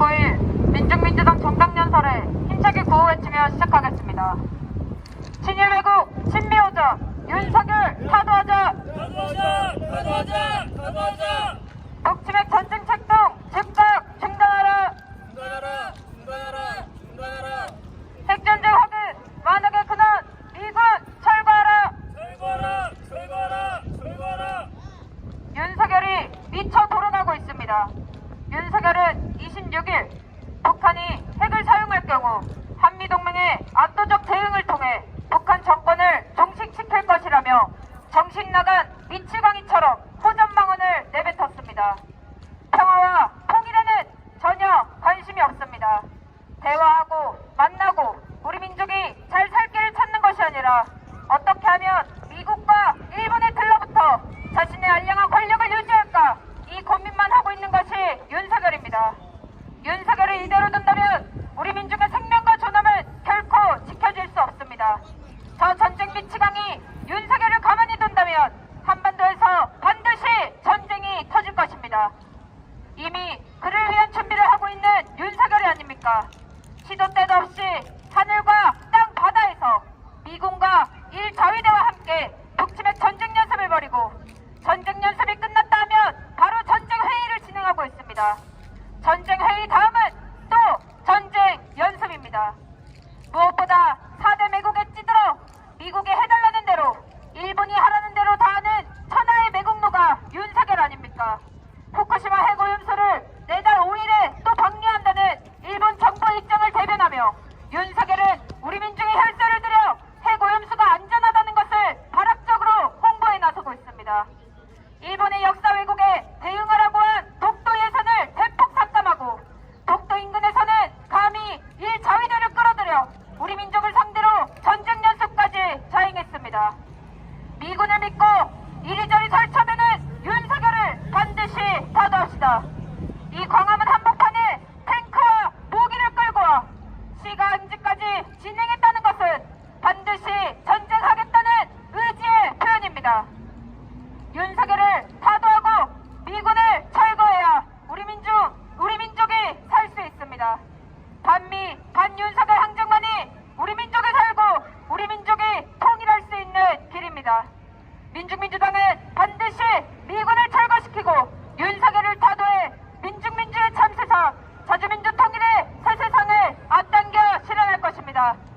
9일 민중민주당 정당연설에 힘차게 구호 외치며 시작하겠습니다. 친일 왜국 친미오적 윤석열 타도하자 가도하자! 가도하자! 가도하자! 북침핵 전쟁 책동 즉각 중단하라 중단하라! 중단하라! 중단하라! 핵전쟁 확인 만약의 근원 미군 철거하라 철거하라! 철거하라! 철거하라! 윤석열이 미쳐 돌아가고 있습니다. 윤석열은 26일 북한이 핵을 사용할 경우 한미동맹의 압도적 대응을 통해 북한 정권을 종식시킬 것이라며 정신 나간 미치광이처럼 호전망언을 내뱉었습니다. 평화와 통일에는 전혀 관심이 없습니다. 대화하고 만나고 우리 민족이 잘 살 길을 찾는 것이 아니라 어떻게 하면 미국과 일본에 들러붙어 자신의 알량한 권력을 유지할까 이 고민만 하고 있는 것이 윤석열입니다. 윤석열을 이대로 둔다면 우리 민족의 생명과 존엄은 결코 지켜질 수 없습니다. 저 전쟁 미치광이 윤석열을 가만히 둔다면 한반도에서 반드시 전쟁이 터질 것입니다. 이미 그를 위한 준비를 하고 있는 아닙니까? 시도 때도 없이 하늘과 땅 바다에서 미군과 일 자위대와 함께 북침의 전쟁 연습을 벌이고 전쟁 연습이 끝났다 하면 바로 전쟁 회의를 진행하고 있습니다. 전쟁 회의 다음은 또 전쟁 연습입니다. 무엇보다 4대 매국에 찌들어 미국이 해달라는 대로 일본이 하라는 대로 다 하는 천하의 매국노가 윤석열 아닙니까? 후쿠시마 핵오염수를 내달 5일에 또 방류한다는 일본 정부 입장을 대변하며 윤석열은 우리 민중의 혈세를 들여 핵오염수가 안전하다는 것을 발악적으로 홍보에 나서고 있습니다. 일본의 역사 왜곡에 대응하라고 한 독도 예산을 대폭 삭감하고 독도 인근에서는 감히 일자위대를 끌어들여 우리 민족을 상대로 전쟁 연습까지 자행했습니다. 미군을 믿고 이리저리 설쳐대는 윤석열을 반드시 타도합시다. 이 광화문 한 있습니다. 민중민주당은 반드시 미군을 철거시키고 윤석열을 타도해 민중민주의 참세사, 자주민주 통일의 새 세상을 앞당겨 실현할 것입니다.